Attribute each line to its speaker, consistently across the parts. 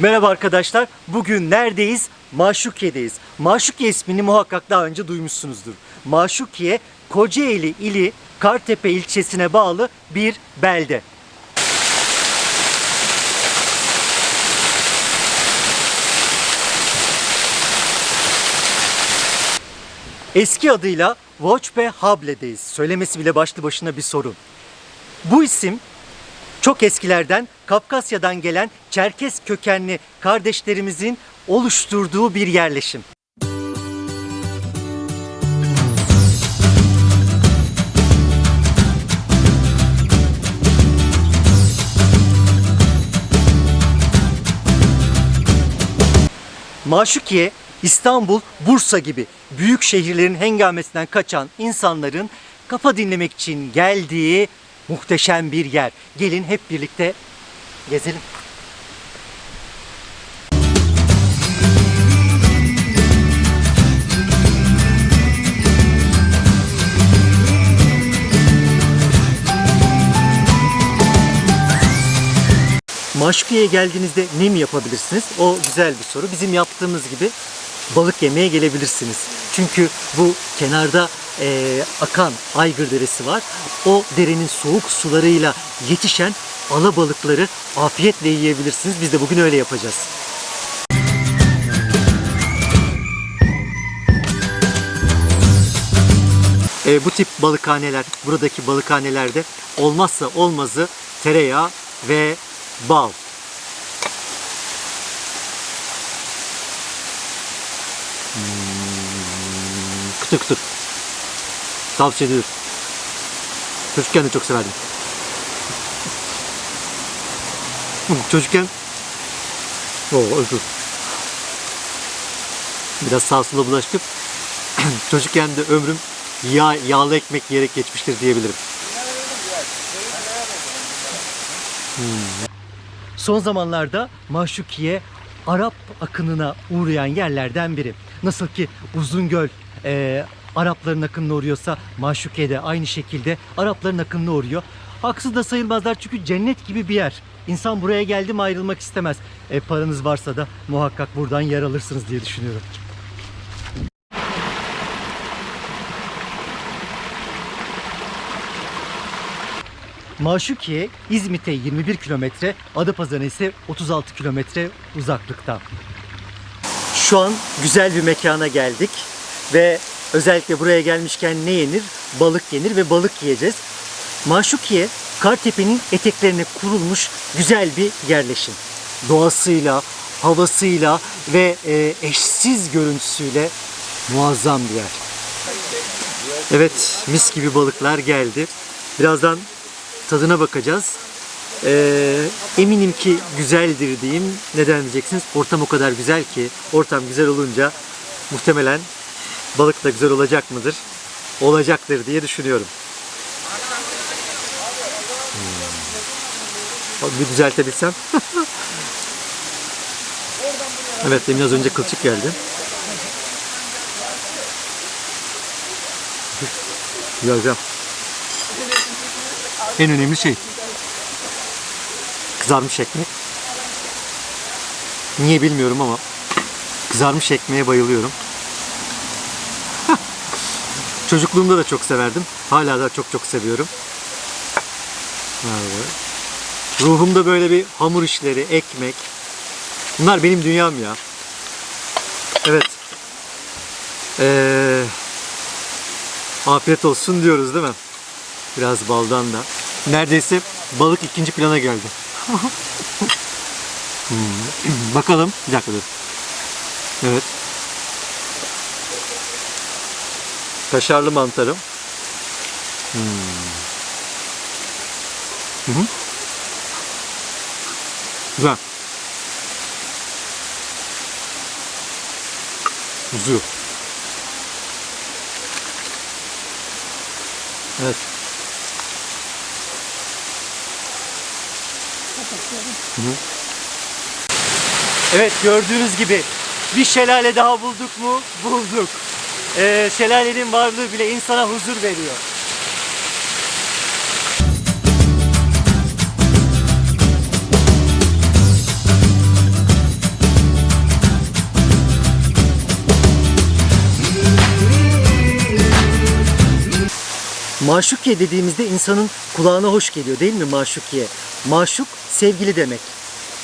Speaker 1: Merhaba arkadaşlar. Bugün neredeyiz? Maşukiye'deyiz. Maşukiye ismini muhakkak daha önce duymuşsunuzdur. Maşukiye, Kocaeli ili Kartepe ilçesine bağlı bir belde. Eski adıyla Voçpe Hable'deyiz. Söylemesi bile başlı başına bir sorun. Bu isim çok eskilerden Kafkasya'dan gelen Çerkes kökenli kardeşlerimizin oluşturduğu bir yerleşim. Maşukiye, İstanbul, Bursa gibi büyük şehirlerin hengamesinden kaçan insanların kafa dinlemek için geldiği muhteşem bir yer. Gelin hep birlikte gezelim. Maşukiye'ye geldiğinizde ne mi yapabilirsiniz? O güzel bir soru. Bizim yaptığımız gibi balık yemeye gelebilirsiniz. Çünkü bu kenarda eee, akan Aygır Deresi var. O derenin soğuk sularıyla yetişen alabalıkları afiyetle yiyebilirsiniz. Biz de bugün öyle yapacağız. E, bu tip balıkhaneler, buradaki balıkhanelerde olmazsa olmazı tereyağı ve bal. Hmm, kıtır kıtır. Tavsiye ediyorum. Çocukken de çok severdim. Çocukken Oo, özür. Biraz sağ sola bulaştık. Çocukken de ömrüm yağ, yağlı ekmek yiyerek geçmiştir diyebilirim. Son zamanlarda Maşukiye Arap akınına uğrayan yerlerden biri. Nasıl ki Uzungöl e, Arapların akınına uğruyorsa Maşukiye de aynı şekilde Arapların akınına uğruyor. Haksız da sayılmazlar çünkü cennet gibi bir yer. İnsan buraya geldi mi ayrılmak istemez. E, paranız varsa da muhakkak buradan yer alırsınız diye düşünüyorum. Maşukiye İzmit'e 21 kilometre, Adapazarı'na ise 36 kilometre uzaklıkta. Şu an güzel bir mekana geldik ve özellikle buraya gelmişken ne yenir? Balık yenir ve balık yiyeceğiz. Maşukiye Kartepe'nin eteklerine kurulmuş güzel bir yerleşim. Doğasıyla, havasıyla ve e, eşsiz görüntüsüyle muazzam bir yer. Evet, mis gibi balıklar geldi. Birazdan tadına bakacağız. Ee, eminim ki güzeldir diyeyim. Neden diyeceksiniz? Ortam o kadar güzel ki, ortam güzel olunca muhtemelen balık da güzel olacak mıdır? Olacaktır diye düşünüyorum. Hmm. Bir düzeltebilsem. evet, demin az önce kılçık geldi. Güzel. En önemli şey kızarmış ekmek. Niye bilmiyorum ama kızarmış ekmeğe bayılıyorum. Çocukluğumda da çok severdim. Hala da çok çok seviyorum. Evet. Ruhumda böyle bir hamur işleri, ekmek. Bunlar benim dünyam ya. Evet. Ee, afiyet olsun diyoruz değil mi? Biraz baldan da. Neredeyse balık ikinci plana geldi. Hmm, Bakalım. Bir dakika dur. Evet. Kaşarlı mantarım. Hmm. Hı hı. Güzel. Uzuyor. Evet. Evet gördüğünüz gibi bir şelale daha bulduk mu? Bulduk e, şelalenin varlığı bile insana huzur veriyor. Maşukiye dediğimizde insanın kulağına hoş geliyor değil mi maşukiye? Maşuk sevgili demek.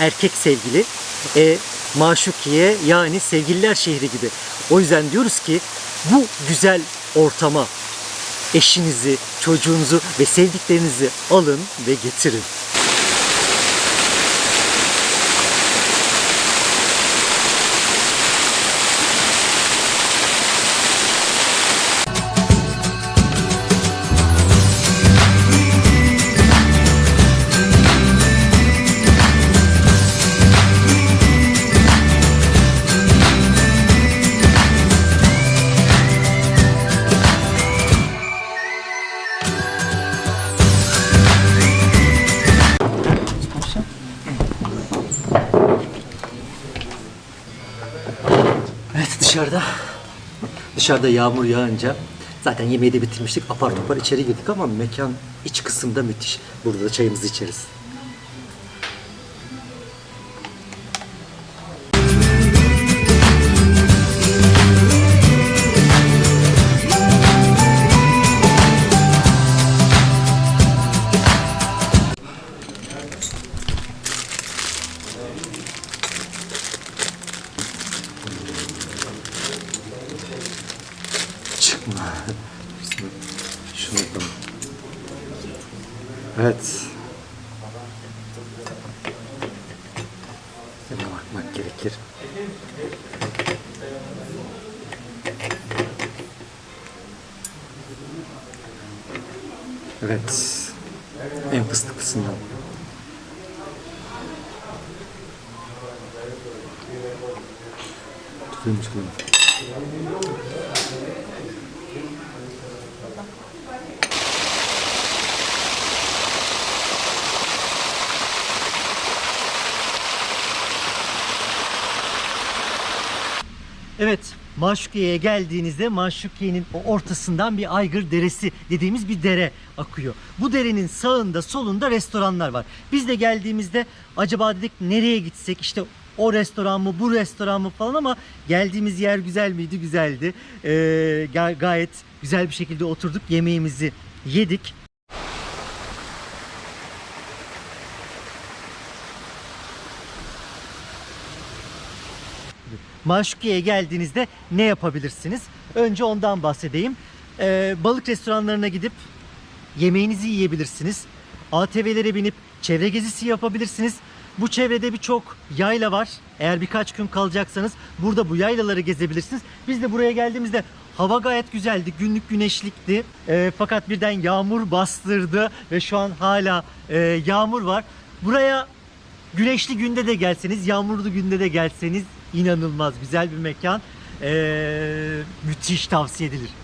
Speaker 1: Erkek sevgili. E, maşukiye yani sevgililer şehri gibi. O yüzden diyoruz ki bu güzel ortama eşinizi, çocuğunuzu ve sevdiklerinizi alın ve getirin. Dışarıda dışarıda yağmur yağınca zaten yemeği de bitirmiştik. Apar topar içeri girdik ama mekan iç kısımda müthiş. Burada da çayımızı içeriz. Şunu. Evet. Sana bakmak gerekir. Evet. En fıstıklısından. Tutuyormuş gibi. Evet, Maşukiye'ye geldiğinizde Maşukiye'nin ortasından bir Aygır Deresi dediğimiz bir dere akıyor. Bu derenin sağında solunda restoranlar var. Biz de geldiğimizde acaba dedik nereye gitsek işte o restoran mı bu restoran mı falan ama geldiğimiz yer güzel miydi? Güzeldi. Ee, ga- gayet güzel bir şekilde oturduk yemeğimizi yedik. Maşukiye'ye geldiğinizde ne yapabilirsiniz? Önce ondan bahsedeyim. Ee, balık restoranlarına gidip yemeğinizi yiyebilirsiniz. ATV'lere binip çevre gezisi yapabilirsiniz. Bu çevrede birçok yayla var. Eğer birkaç gün kalacaksanız burada bu yaylaları gezebilirsiniz. Biz de buraya geldiğimizde hava gayet güzeldi. Günlük güneşlikti. Ee, fakat birden yağmur bastırdı ve şu an hala e, yağmur var. Buraya Güneşli günde de gelseniz, yağmurlu günde de gelseniz inanılmaz güzel bir mekan. Ee, müthiş tavsiye edilir.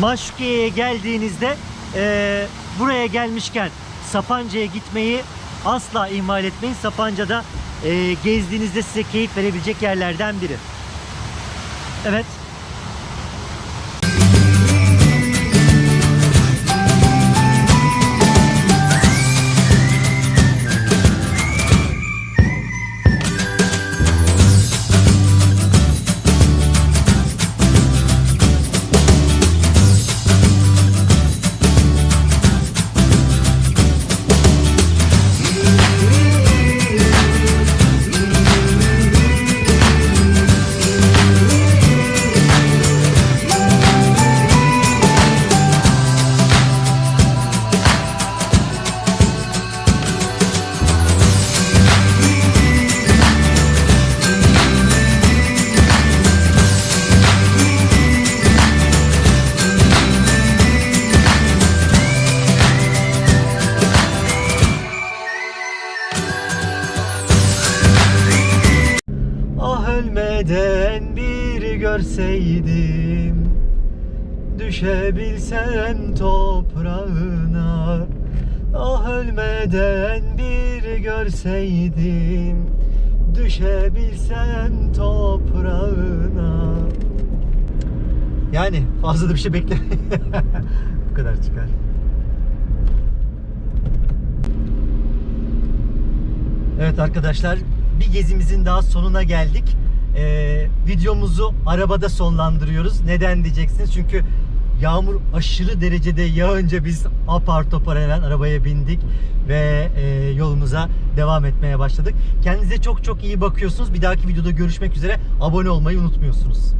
Speaker 1: Maşukiye'ye geldiğinizde e, buraya gelmişken Sapanca'ya gitmeyi asla ihmal etmeyin. Sapanca'da e, gezdiğinizde size keyif verebilecek yerlerden biri. Evet. Görseydim Düşebilsem toprağına Ah ölmeden bir görseydim Düşebilsem toprağına Yani fazla da bir şey bekle. Bu kadar çıkar. Evet arkadaşlar bir gezimizin daha sonuna geldik. Ee, videomuzu arabada sonlandırıyoruz. Neden diyeceksiniz? Çünkü yağmur aşırı derecede yağınca biz apar topar hemen arabaya bindik ve e, yolumuza devam etmeye başladık. Kendinize çok çok iyi bakıyorsunuz. Bir dahaki videoda görüşmek üzere. Abone olmayı unutmuyorsunuz.